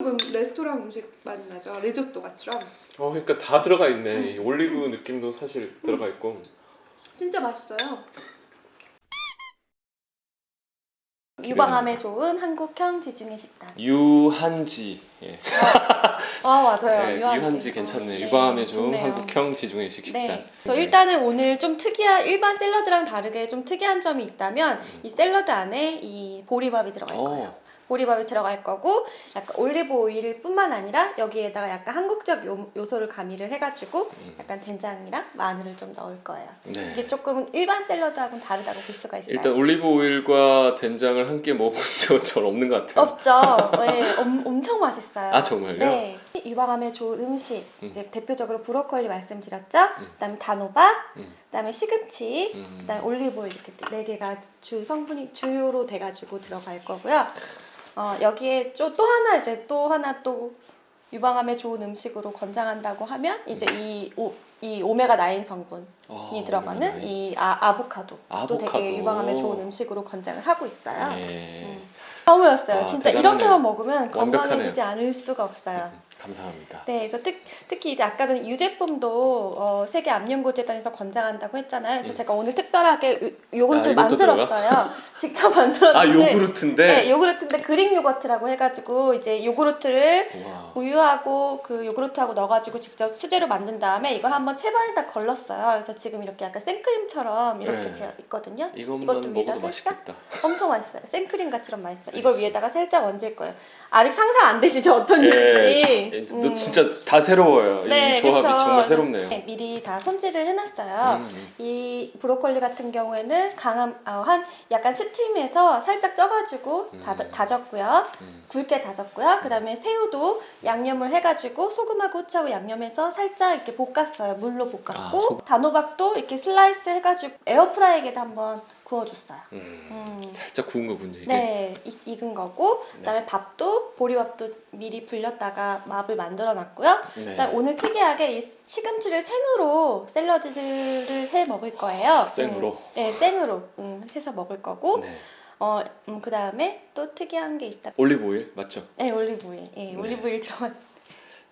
조금 레스토랑 음식 맛 나죠. 리조또같처럼. 어, 그러니까 다 들어가 있네. 이 올리브 느낌도 사실 들어가 있고. 진짜 맛있어요. 유방암에 좋은 한국형 지중해 식단. 유한지. 예. 아 맞아요. 네, 유한지, 유한지 어, 괜찮네. 네, 유방암에 좋은 좋네요. 한국형 지중해식 식단. 네. 그래서 일단은 오늘 좀 특이한 일반 샐러드랑 다르게 좀 특이한 점이 있다면 이 샐러드 안에 이 보리밥이 들어갈 거예요. 어, 보리밥이 들어갈 거고 약간 올리브 오일 뿐만 아니라 여기에다가 약간 한국적 요, 요소를 가미를 해가지고 음. 약간 된장이랑 마늘을 좀 넣을 거예요. 네. 이게 조금 일반 샐러드하고는 다르다고 볼 수가 있어요. 일단 올리브 오일과 된장을 함께 먹은 적은 없는 것 같아요. 없죠. 네, 엄, 엄청 맛있어요. 아, 정말요? 네. 유방암에 좋은 음식 음. 이제 대표적으로 브로콜리 말씀드렸죠. 음. 그다음에 단호박, 음. 그다음에 시금치, 음. 그다음에 올리브 오일 이렇게 네 개가 주 성분이 주요로 돼가지고 들어갈 거고요. 어, 여기에 또, 또 하나 이제 또 하나 또 유방암에 좋은 음식으로 권장한다고 하면 이제 이, 오, 이 오메가 9 성분이 아, 들어가는 이 아, 아보카도. 또 아보카도. 되게 유방암에 좋은 음식으로 권장을 하고 있어요. 네. 음. 처음이었어요. 아, 진짜. 이렇게만 먹으면 완벽하네요. 건강해지지 않을 수가 없어요. 음, 감사합니다. 네, 그래서 특, 특히 이제 아까 전에 유제품도 어, 세계 암연구재단에서 권장한다고 했잖아요. 그래서 음. 제가 오늘 특별하게 요- 요거트를 아, 만들었어요. 직접 아 만들었는데. 요구르트인데. 네, 요구르트인데 그릭 요거트라고 해가지고 이제 요구르트를 와. 우유하고 그 요구르트하고 넣어가지고 직접 수제로 만든 다음에 이걸 한번 채반에다 걸렀어요. 그래서 지금 이렇게 약간 생크림처럼 이렇게 네. 되어 있거든요. 이것도 위에다 살짝 맛있겠다. 엄청 맛있어요. 생크림 같이럼 맛있어요. 이걸 알겠습니다. 위에다가 살짝 얹을 거예요. 아직 상상 안 되시죠? 어떤 예, 느낌인지. 예, 음. 너 진짜 다 새로워요. 네, 이 조합이 그쵸. 정말 새롭네요. 네, 미리 다 손질을 해놨어요. 음, 이 브로콜리 같은 경우에는 강한 아, 한 약간 스팀에서 살짝 쪄가지고 다, 음. 다졌고요. 음. 굵게 다졌고요. 그다음에 새우도 양념을 해가지고 소금하고 후추하고 양념해서 살짝 이렇게 볶았어요. 물로 볶았고 아, 소- 단호박도 이렇게 슬라이스 해가지고 에어프라이기에다 한번 구워줬어요. 음. 음. 살짝 구운 거군요. 이게. 네, 익, 익은 거고 네. 그다음에 밥도 보리밥도 미리 불렸다가 밥을 만들어 놨고요. 네. 그다음 오늘 특이하게 이 시금치를 생으로 샐러드를 해 먹을 거예요. 생으로? 음, 네, 생으로 음, 해서 먹을 거고 네. 어, 음, 그다음에 또 특이한 게 있다. 올리브 오일 맞죠? 네, 올리브오일. 예, 올리브오일 들어가.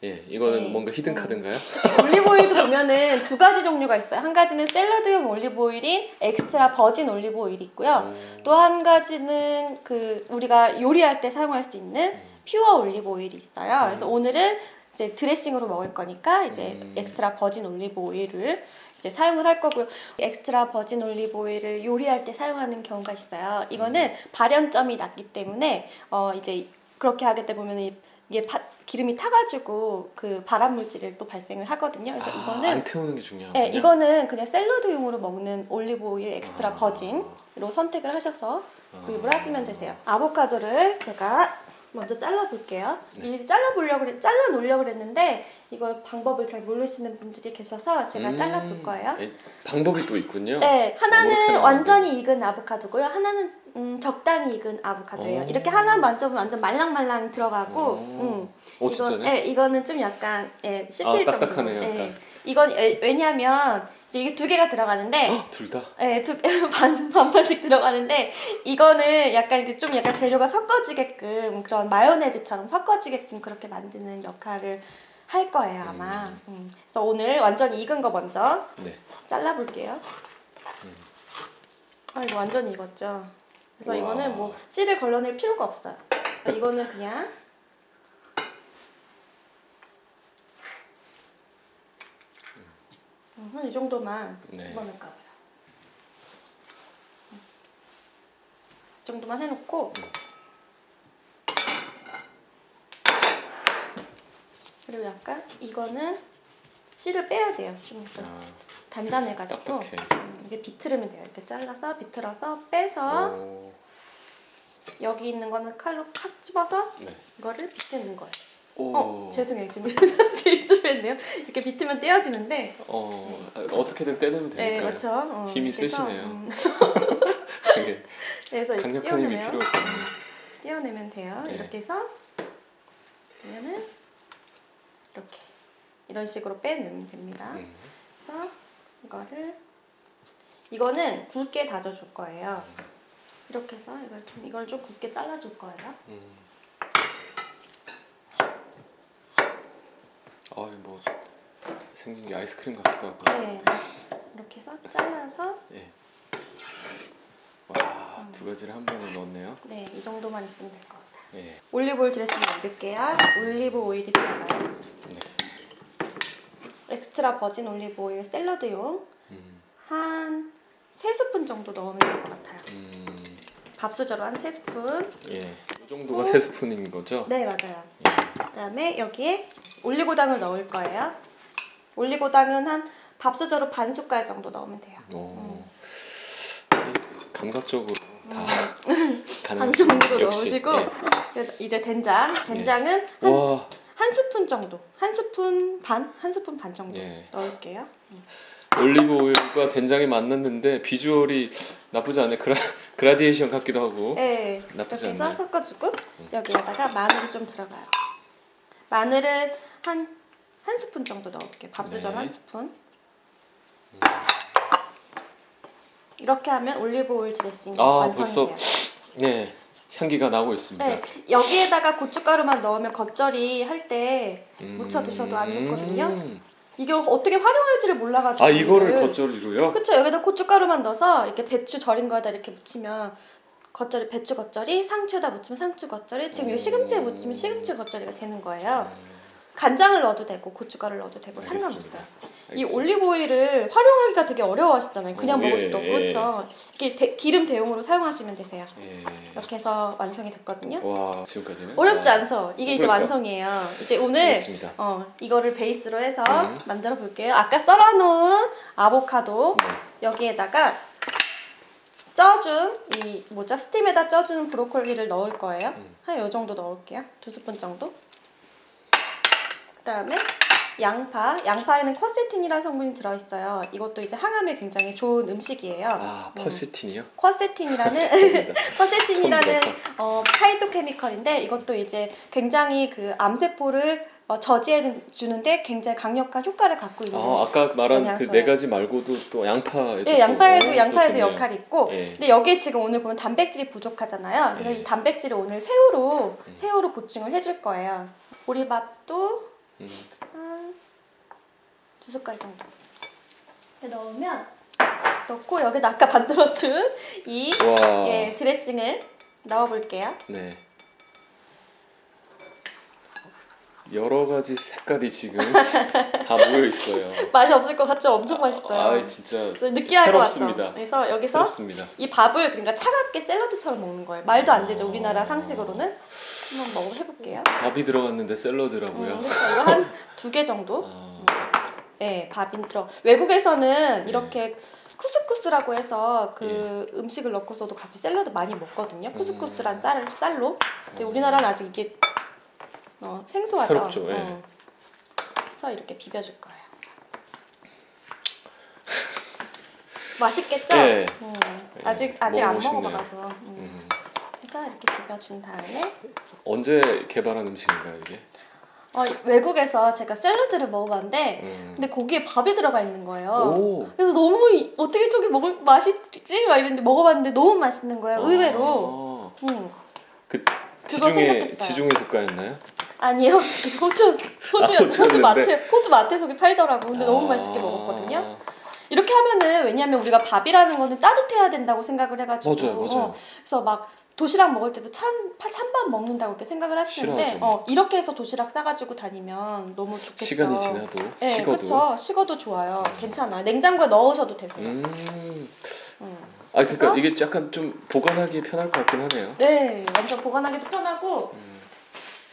예, 이거는 네. 뭔가 히든 카드인가요? 올리브오일도 보면은 두 가지 종류가 있어요. 한 가지는 샐러드용 올리브오일인 엑스트라 버진 올리브오일이 있고요. 음. 또한 가지는 그 우리가 요리할 때 사용할 수 있는 음. 퓨어 올리브 오일이 있어요. 그래서 오늘은 이제 드레싱으로 먹을 거니까 이제 음. 엑스트라 버진 올리브 오일을 이제 사용을 할 거고요. 엑스트라 버진 올리브 오일을 요리할 때 사용하는 경우가 있어요. 이거는 음. 발연점이 낮기 때문에 어 이제 그렇게 하게 되면 이게 파- 기름이 타가지고 그 발암 물질을 또 발생을 하거든요. 그래서 아, 이거는 안 태우는 게 중요하군요. 네, 이거는 그냥 샐러드용으로 먹는 올리브 오일 엑스트라 아. 버진으로 선택을 하셔서 구입을 아. 하시면 되세요. 아보카도를 제가 먼저 잘라 볼게요. 네. 미리 잘라 보려고 그랬, 잘라 놓으려고 그랬는데 이거 방법을 잘 모르시는 분들이 계셔서 제가 음. 잘라 볼 거예요. 예, 방법이 또 있군요. 네, 하나는 완전히 익은 아보카도고요. 하나는 음, 적당히 익은 아보카도예요. 오. 이렇게 하나 만져보면 완전 말랑말랑 들어가고, 오. 음, 오, 이건. 예, 이거는 좀 약간 예, 씹힐 아, 정도. 딱딱하네요, 예. 이건 예, 왜냐하면 이게 두 개가 들어가는데 헉, 둘 다. 네, 두, 반, 반반씩 들어가는데, 이거는 약간 이게 좀 약간 재료가 섞어지게끔 그런 마요네즈처럼 섞어지게끔 그렇게 만드는 역할을 할 거예요, 아마. 음. 그래서 오늘 완전 익은 거 먼저 네. 잘라볼게요. 아, 이거 완전 익었죠? 그래서 우와. 이거는 뭐 씨를 걸러낼 필요가 없어요. 이거는 그냥 한 이 정도만 네. 집어넣을까 봐요. 이 정도만 해놓고 그리고 약간 이거는 씨를 빼야 돼요. 좀 아, 단단해가지고 딱딱해. 음, 이게 비틀으면 돼요. 이렇게 잘라서 비틀어서 빼서 오, 여기 있는 거는 칼로 칵 집어서 네. 이거를 비트는 거예요. 오. 어 죄송해요 지금 실수를 했네요. 이렇게 비트면 떼어지는데 어, 아, 어떻게든 떼내면 네 되니까요. 그렇죠. 어, 힘이 그래서, 세시네요. 음, 되게 그래서 이렇게 강력한 힘이 필요해요. 떼어내면 돼요. 네. 이렇게 해서 그러면은 이렇게 이런 식으로 빼내면 됩니다. 음. 그래서 이거를 이거는 굵게 다져줄 거예요. 이렇게 해서 이걸 좀 이걸 좀 굵게 잘라줄 거예요. 음. 아, 뭐 생긴 게 아이스크림 같기도 하고. 네, 이렇게 해서 잘라서 예. 와, 두 가지를 한 번에 넣었네요. 네, 이 정도만 있으면 될것 같아요. 예. 올리브 오일 드레싱 만들게요. 올리브 오일이 들어가요. 네. 엑스트라 버진 올리브 오일 샐러드용 음, 한 3스푼 정도 넣으면 될 것 같아요. 음, 밥수저로 한 3스푼. 예. 이 정도가 세 스푼인 거죠? 네, 맞아요. 예. 그다음에 여기에 올리고당을 넣을 거예요. 올리고당은 한 밥수저로 반 숟갈 정도 넣으면 돼요. 오. 감각적으로 다 가는 반 정도 넣으시고 예. 이제 된장. 된장은 한, 와, 한 스푼 정도. 한 스푼 반? 한 스푼 반 정도 예. 넣을게요. 올리브 오일과 된장이 만났는데 비주얼이 나쁘지 않네. 그라, 그라디에이션 같기도 하고. 네, 나쁘지 않네. 섞어주고 여기에다가 마늘이 좀 들어가요. 마늘은 한, 한 스푼 정도 넣을게요. 밥수저 네. 한 스푼. 이렇게 하면 올리브 오일 드레싱이 아, 완성이 벌써. 네, 향기가 나고 있습니다. 네, 여기에다가 고춧가루만 넣으면 겉절이 할 때 음. 무쳐 드셔도 아주 좋거든요. 이게 어떻게 활용할지를 몰라가지고 아, 이거를. 겉절이로요? 그쵸 여기다 고춧가루만 넣어서 이렇게 배추 절인 거에다 이렇게 묻히면 겉절이 배추 겉절이 상추에다 묻히면 상추 겉절이 지금 여기 시금치에 묻히면 시금치 겉절이가 되는 거예요 간장을 넣어도 되고 고춧가루를 넣어도 되고 알겠습니다. 상관없어요 이 알겠습니다. 올리브 오일을 활용하기가 되게 어려워하시잖아요 그냥 어, 먹을 예, 수도 없고 예. 그렇죠 이게 대- 기름 대용으로 사용하시면 되세요 예. 이렇게 해서 완성이 됐거든요 와, 지금까지는 어렵지 와, 않죠 이게 이제 그러니까. 완성이에요 이제 오늘 알겠습니다. 어, 이거를 베이스로 해서 음. 만들어 볼게요 아까 썰어놓은 아보카도 네. 여기에다가 쪄준 이 뭐죠 스팀에다 쪄준 브로콜리를 넣을 거예요. 음. 한요 정도 넣을게요. 두 스푼 정도. 그다음에 양파. 양파에는 쿼세틴이라는 성분이 들어있어요. 이것도 이제 항암에 굉장히 좋은 음식이에요. 아, 음. 퍼시틴이요? 쿼세틴이라는 죄송합니다. 쿼세틴이라는 어, 파이토케미컬인데 이것도 이제 굉장히 그 암세포를 어, 저지해 주는데 굉장히 강력한 효과를 갖고 있는 아, 아까 말한 그. 네 가지 말고도 또 양파에도 예, 또- 양파에도 양파에도. 역할이 있고 예. 근데 여기에 지금 오늘 보면 단백질이 부족하잖아요. 그래서 네. 이 단백질을 오늘 새우로 음. 새우로 보충을 해줄 거예요. 보리밥도 음. 한 두 숟갈 정도 넣으면 넣고 여기다 아까 만들어준 이 와. 예, 드레싱을 넣어볼게요. 네. 여러 가지 색깔이 지금 다 모여 있어요. 맛이 없을 것 같죠? 엄청 맛있어요. 아, 진짜 느끼할 것 같죠? 새롭습니다. 그래서 여기서 새롭습니다. 이 밥을 그러니까 차갑게 샐러드처럼 먹는 거예요. 말도 안 되죠. 어. 우리나라 상식으로는 한번 먹어볼게요. 밥이 들어갔는데 샐러드라고요. 음, 그렇죠. 이거 한 두 개 정도. 아, 네, 밥이 들어. 외국에서는 네. 이렇게 쿠스쿠스라고 해서 그 음식을 넣고서도 같이 샐러드 많이 먹거든요. 쿠스쿠스란 쌀 쌀로. 근데 어. 우리나라는 아직 이게 어, 생소하죠. 새롭죠, 예. 어. 그래서 이렇게 비벼줄 거예요. 맛있겠죠? 예. 음, 예, 아직 아직 안 먹어봐서. 음. 음. 그래서 이렇게 비벼준 다음에 언제 개발한 음식인가요 이게? 어, 외국에서 제가 샐러드를 먹어봤는데 음. 근데 거기에 밥이 들어가 있는 거예요. 오. 그래서 너무 이- 어떻게 저게 먹을 맛있지? 막 이랬는데 먹어봤는데 너무 맛있는 거예요. 의외로. 아, 음. 그 그거 지중해 생각했어요. 지중해 국가였나요? 아니요. 호주 호주 아, 호주 호주였는데. 마트 호주 마트에서 팔더라고. 근데 너무 아. 맛있게 먹었거든요. 이렇게 하면은 왜냐면 우리가 밥이라는 거는 따뜻해야 된다고 생각을 해가지고 맞아요, 맞아요. 어, 그래서 막 도시락 먹을 때도 찬 파- 찬밥 먹는다고 이렇게 생각을 하시는데. 어, 이렇게 해서 도시락 싸가지고 다니면 너무 좋겠죠. 시간이 지나도 네, 식어도. 그렇죠. 식어도 좋아요. 괜찮아요. 냉장고에 넣으셔도 되세요. 음. 음. 아 그러니까 그래서? 이게 약간 좀 보관하기 편할 것 같긴 하네요. 네, 완전 보관하기도 편하고 음.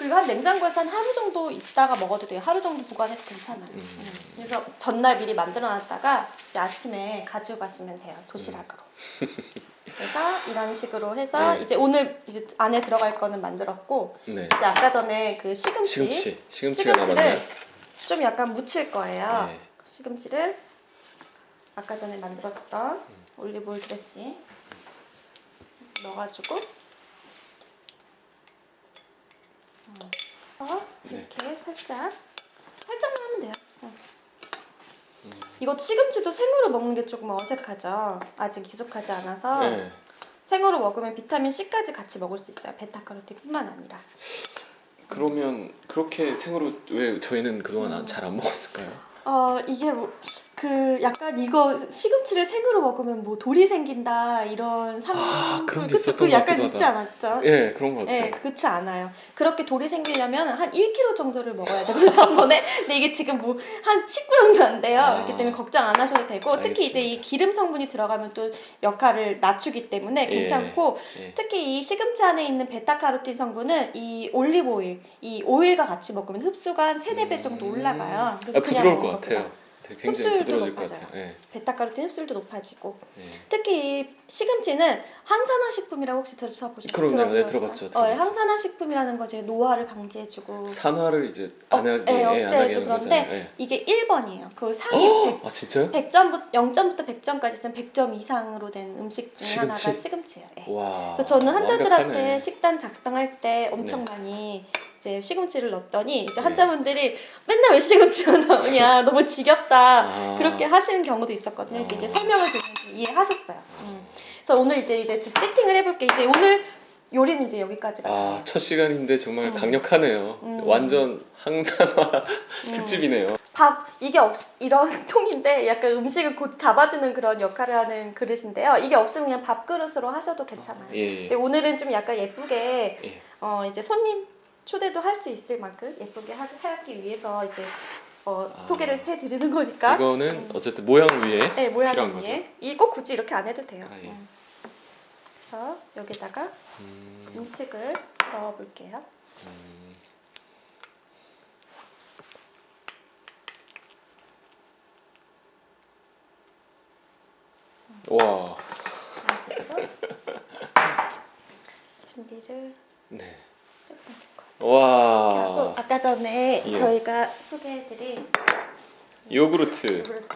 그리고 한 냉장고에서 한 하루 정도 있다가 먹어도 돼요. 하루 정도 보관해도 괜찮아요. 음. 음. 그래서 전날 미리 만들어놨다가 이제 아침에 가지고 가시면 돼요. 도시락으로. 그래서 이런 식으로 해서 네. 이제 오늘 이제 안에 들어갈 거는 만들었고 네. 이제 아까 전에 그 시금치, 시금치 시금치가 시금치를 남았네요. 좀 약간 묻힐 거예요. 네. 시금치를 아까 전에 만들었던 올리브 오일 드레싱 넣어가지고 음. 어, 네. 이렇게 살짝 살짝만 하면 돼요. 응. 음. 이거 시금치도 생으로 먹는 게 조금 어색하죠. 아직 익숙하지 않아서 네. 생으로 먹으면 비타민 C까지 같이 먹을 수 있어요. 베타카로틴뿐만 아니라. 그러면 그렇게 생으로 왜 저희는 그동안 음. 잘안 먹었을까요? 어 이게 뭐, 그 약간 이거 시금치를 생으로 먹으면 뭐 돌이 생긴다 이런 상 아, 그런 게 그쵸? 그것 약간 있지 않았죠? 예, 그런 것 같아요. 네, 그렇지 않아요. 그렇게 돌이 생기려면 한 1kg 정도를 먹어야 되거든요, 한 번에. 근데 이게 지금 뭐 한 10g도 안 돼요. 아. 그렇기 때문에 걱정 안 하셔도 되고, 특히 이제 이 알겠습니다. 기름 성분이 들어가면 또 역할을 낮추기 때문에 예, 괜찮고, 예. 특히 이 시금치 안에 있는 베타카로틴 성분은 이 올리브 오일, 이 오일과 같이 먹으면 흡수가 한 3, 4배 정도 음. 올라가요. 아, 부드러울 것. 같아요. 굉장히 흡수율도 부드러워질 것 높아져요. 같아요. 예, 베타카로틴 흡수율도 높아지고, 예. 특히 이 시금치는 항산화 식품이라고 혹시 들어보셨어요? 그럼요. 네, 들어봤죠, 어, 들어봤죠. 항산화 식품이라는 거 이제 노화를 방지해주고 산화를 이제 어, 안 하게, 예, 예, 하는 그런데. 예. 이게 1번이에요. 그 상위 아 진짜요? 100, 100점부터 0점부터 100점까지 있으면 100점 이상으로 된 음식 중에 하나가 시금치? 시금치예요. 예. 와. 그래서 저는 환자들한테 완벽하네. 식단 작성할 때 엄청 네. 많이 이제 시금치를 넣었더니 이제 네. 환자분들이 맨날 왜 시금치가 나오냐 너무 지겹다 아. 그렇게 하시는 경우도 있었거든요. 이렇게 이제 아. 설명을 들으면서 이해하셨어요. 음. 그래서 오늘 이제 이제 제 세팅을 해볼게. 이제 오늘 요리는 이제 여기까지가 아. 첫 시간인데 정말 음. 강력하네요. 음. 완전 항산화 음. 특집이네요. 밥 이게 없 이런 통인데 약간 음식을 곧 잡아주는 그런 역할을 하는 그릇인데요. 이게 없으면 그냥 밥 그릇으로 하셔도 괜찮아요. 예, 예. 근데 오늘은 좀 약간 예쁘게 예. 어 이제 손님 초대도 할 수 있을 만큼 예쁘게 하, 하기 위해서 이제 어, 아. 소개를 해드리는 거니까. 이거는 음. 어쨌든 모양 위에 네 모양 필요한 위에 이거 굳이 이렇게 안 해도 돼요. 아, 예. 음. 그래서 여기다가 음, 음식을 넣어볼게요. 음. 와, 준비를 네. 같아요. 와, 아까 전에 예. 저희가 소개해드린 요구르트. 요구르트.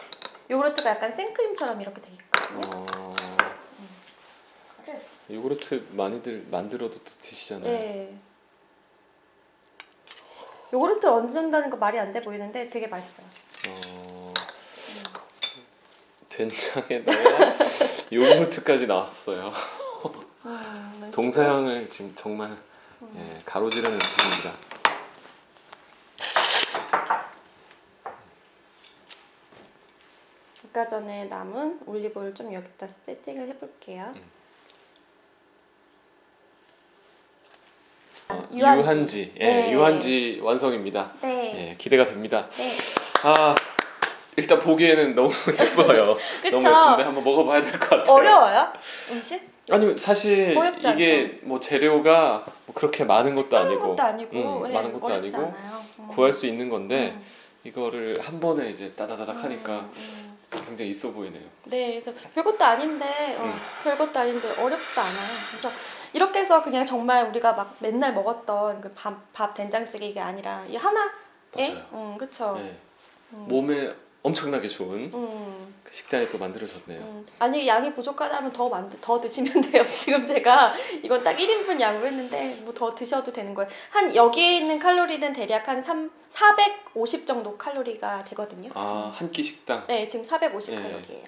요구르트가 약간 생크림처럼 이렇게 돼 있거든요. 어, 이거를 요구르트 많이들 만들어도 또 드시잖아요. 네. 요구르트 얹는다는 거 말이 안 돼 보이는데 되게 맛있어요. 어, 된장에다가 요구르트까지 나왔어요. 음, 동서양을 지금 정말 음. 예, 가로지르는 음식입니다. 아까 전에 남은 올리브오일 좀 여기다 세팅을 해볼게요. 음. 어, 유한지. 유한지, 예, 네. 유한지 완성입니다. 네. 예, 기대가 됩니다. 네. 아, 일단 보기에는 너무 예뻐요. 너무 예쁜데 한번 먹어봐야 될 것 같아요. 어려워요? 음식? 아니 사실 어렵지 이게 뭐 재료가 뭐 그렇게 많은 것도 아니고 것도 아니고 음, 네, 많은 것도 아니고. 음. 구할 수 있는 건데 음. 이거를 한 번에 이제 따다다닥 하니까 음, 음. 굉장히 있어 보이네요. 네, 그래서 별것도 아닌데 어, 음. 별것도 아닌데 어렵지도 않아요. 그래서 이렇게 해서 그냥 정말 우리가 막 맨날 먹었던 그 밥 밥 된장찌개 이게 아니라 이 하나에, 맞아요. 음, 그쵸. 네. 음. 몸에 엄청나게 좋은 음, 그 식단이 또 만들어졌네요. 음. 아니 양이 부족하다면 더 만드 더 드시면 돼요. 지금 제가 이건 딱 1인분 양으로 했는데 뭐 더 드셔도 되는 거예요. 한 여기에 있는 칼로리는 대략 한 3, 450 정도 칼로리가 되거든요. 아, 한 끼 식당. 네, 지금 450 예. 칼로리예요.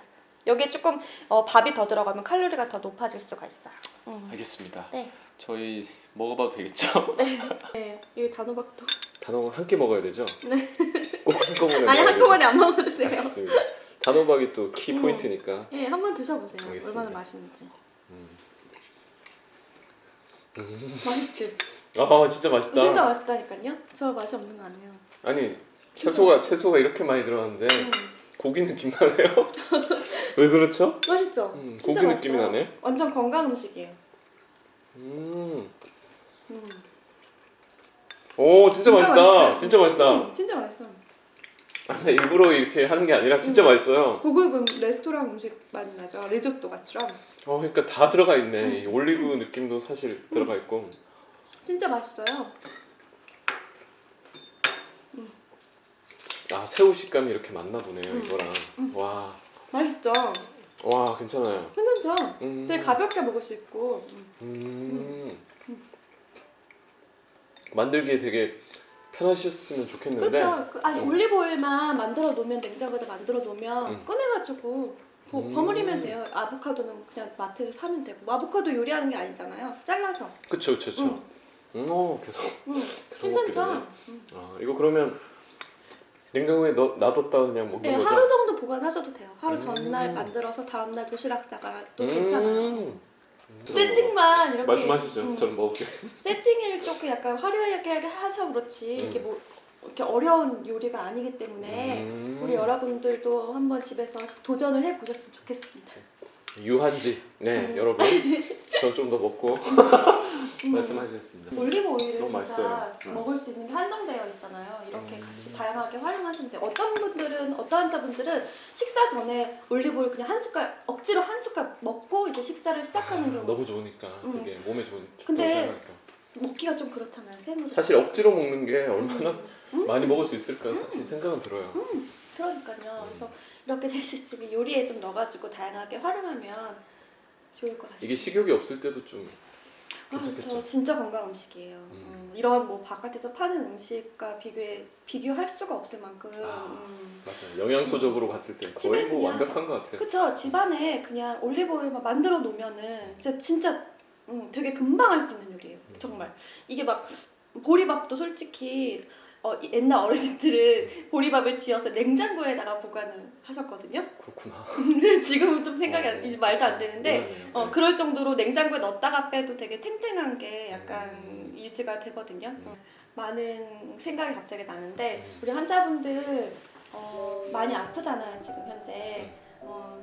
여기에 조금 어, 밥이 더 들어가면 칼로리가 더 높아질 수가 있어요. 음. 알겠습니다. 네. 저희 먹어봐도 되겠죠? 네, 여기 단호박도. 단호박 한 끼 먹어야 되죠? 네. 꼭 한꺼번에 아니 한꺼번에 안 먹어도? 돼요. 알겠습니다. 단호박이 또 키 음. 포인트니까. 예, 한번 드셔보세요. 알겠습니다. 얼마나 맛있는지. 음. 맛있지? 아 진짜 맛있다. 진짜 맛있다니까요. 저 맛이 없는 거 아니에요. 아니 채소가 맛있어. 채소가 이렇게 많이 들어갔는데 음, 고기 느낌 나네요. 왜 그렇죠? 맛있죠? 음, 진짜 고기 느낌이 맛있어요. 나네. 완전 건강 음식이에요. 음. 음. 오 진짜, 맛있다. 맛있지? 진짜 맛있다. 음, 진짜 맛있어. 아, 근데 일부러 이렇게 하는 게 아니라 진짜 음. 그 맛있어요. 고급 음, 레스토랑 음식 맛 나죠. 리조또 맛처럼. 어 그러니까 다 들어가 있네. 음. 이 올리브 느낌도 사실 들어가 있고. 진짜 맛있어요. 아 새우 식감이 이렇게 맞나 보네요 음. 이거랑. 음. 와. 맛있죠? 와 괜찮아요. 괜찮죠? 음. 되게 가볍게 먹을 수 있고. 음. 만들기에 되게 편하셨으면 좋겠는데. 그렇죠. 그, 아니 음. 올리브 오일만 만들어 놓으면 냉장고에다 만들어 놓으면 음. 꺼내가지고 버, 음. 버무리면 돼요. 아보카도는 그냥 마트에서 사면 되고 뭐 아보카도 요리하는 게 아니잖아요. 잘라서. 그쵸 그쵸 그쵸. 음. 음, 어, 계속. 응, 계속 먹게 되네. 괜찮죠? 응. 아, 이거 그러면 냉장고에 넣, 놔뒀다 그냥 먹는 네, 거죠? 하루 정도 보관하셔도 돼요. 하루 음. 전날 만들어서 다음날 도시락 싸가 또 음. 괜찮아요. 음. 세팅만 이렇게 말씀하시죠. 음, 저는 먹을게요. 세팅을 조금 약간 화려하게 해서 그렇지 음. 이게 뭐 이렇게 어려운 요리가 아니기 때문에 음. 우리 여러분들도 한번 집에서 도전을 해 보셨으면 좋겠습니다. 유한지. 네, 음. 여러분. 전 좀 더 먹고 음. 말씀하셨습니다. 올리브 너무 진짜 맛있어요. 음. 먹을 수 있는 게 한정되어 있잖아요. 이렇게 음. 같이 다양하게 활용하시면 돼요. 어떤 분들은 어떤 환자분들은 식사 전에 올리브 오일 그냥 한 숟갈 억지로 한 숟갈 먹고 이제 식사를 시작하는 아, 경우 너무 좋으니까 음. 그게 몸에 좋은 근데 생각하니까. 먹기가 좀 그렇잖아요. 생으로. 사실 억지로 먹는 게 얼마나 음. 많이 먹을 수 있을까 사실 생각은 들어요. 그러니까요. 음. 그래서 이렇게 될 수 있으면 요리에 좀 넣어가지고 다양하게 활용하면 좋을 것 같습니다. 이게 식욕이 없을 때도 좀 아. 저 진짜 건강 음식이에요. 음. 음, 이런 뭐 바깥에서 파는 음식과 비교해 비교할 수가 없을 만큼. 아. 음. 맞아요. 영양소적으로 봤을 때 거의 뭐 그냥- 완벽한 것 같아요. 그쵸 집안에 그냥 올리브 오일만 만들어 놓으면은 진짜 진짜 음, 되게 금방 할 수 있는 요리예요. 음. 정말 이게 막 보리밥도 솔직히 어, 이- 옛날 어르신들은 보리밥을 지어서 냉장고에다가 보관을 하셨거든요. 그렇구나. 근데 지금은 좀 생각이 안, 어. 이제 말도 안 되는데 미안해요. 어, 네. 그럴 정도로 냉장고에 넣었다가 빼도 되게 탱탱한 게 약간 음. 유지가 되거든요. 음. 어, 많은 생각이 갑자기 나는데 음. 우리 환자분들 어, 많이 아프잖아요 지금 현재. 네. 어,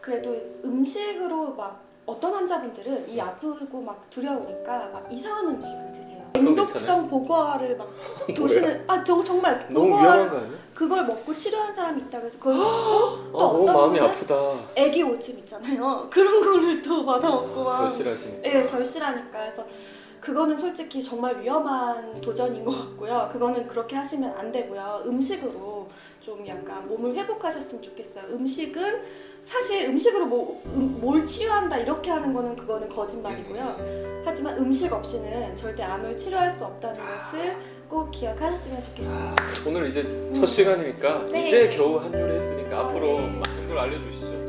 그래도 음식으로 막 어떤 환자분들은 음. 이 아프고 막 두려우니까 막 이상한 음식을 드세요. 냉독성 보고화를 막 도시는 아 저, 정말 너무 보고화를 위험한 거 아니야? 그걸 먹고 치료한 사람이 있다고 해서 그걸 먹고 아, 또 너무 어떤 마음이 분은 아프다. 애기 오줌 있잖아요. 그런 거를 또 받아 먹고 막 아, 절실하시니까. 예, 절실하니까 해서 그거는 솔직히 정말 위험한 도전인 것 같고요. 그거는 그렇게 하시면 안 되고요. 음식으로 좀 약간 몸을 회복하셨으면 좋겠어요. 음식은 사실 음식으로 뭐, 음, 뭘 치료한다 이렇게 하는 거는 그거는 거짓말이고요. 하지만 음식 없이는 절대 암을 치료할 수 없다는 것을 꼭 기억하셨으면 좋겠습니다. 오늘 이제 첫 시간이니까 네. 이제 겨우 한 요리 했으니까 아, 앞으로 네. 많은 걸 알려주시죠.